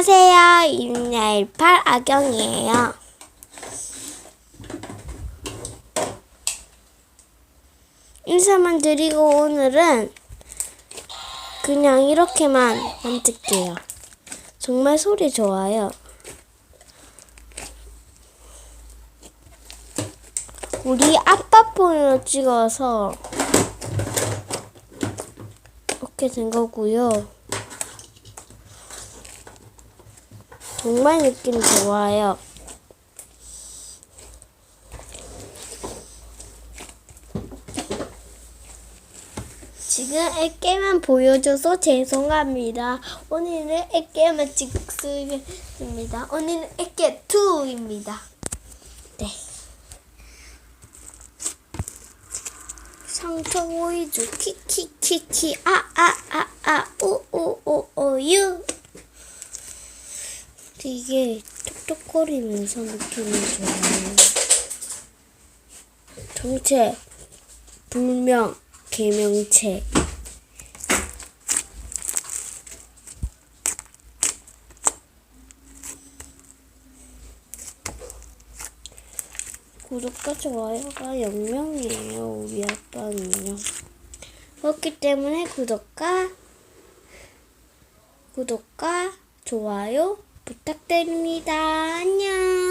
안녕하세요. 임야일팔 아경이에요. 인사만 드리고 오늘은 그냥 이렇게만 만들게요. 정말 소리 좋아요. 우리 아빠 폰으로 찍어서 이렇게 된 거고요. 정말 느낌 좋아요. 지금 애깨만 보여줘서 죄송합니다. 오늘은 애깨만 찍습니다. 오늘은 애깨 2입니다. 네. 상처 보이주 키키키키 아아아아 오오오오유 되게 톡톡거리면서 느낌이 좋아요. 정체 불명 개명체 구독과 좋아요가 0명이에요 우리 아빠는요 그렇기 때문에 구독과 구독과 좋아요 부탁드립니다. 안녕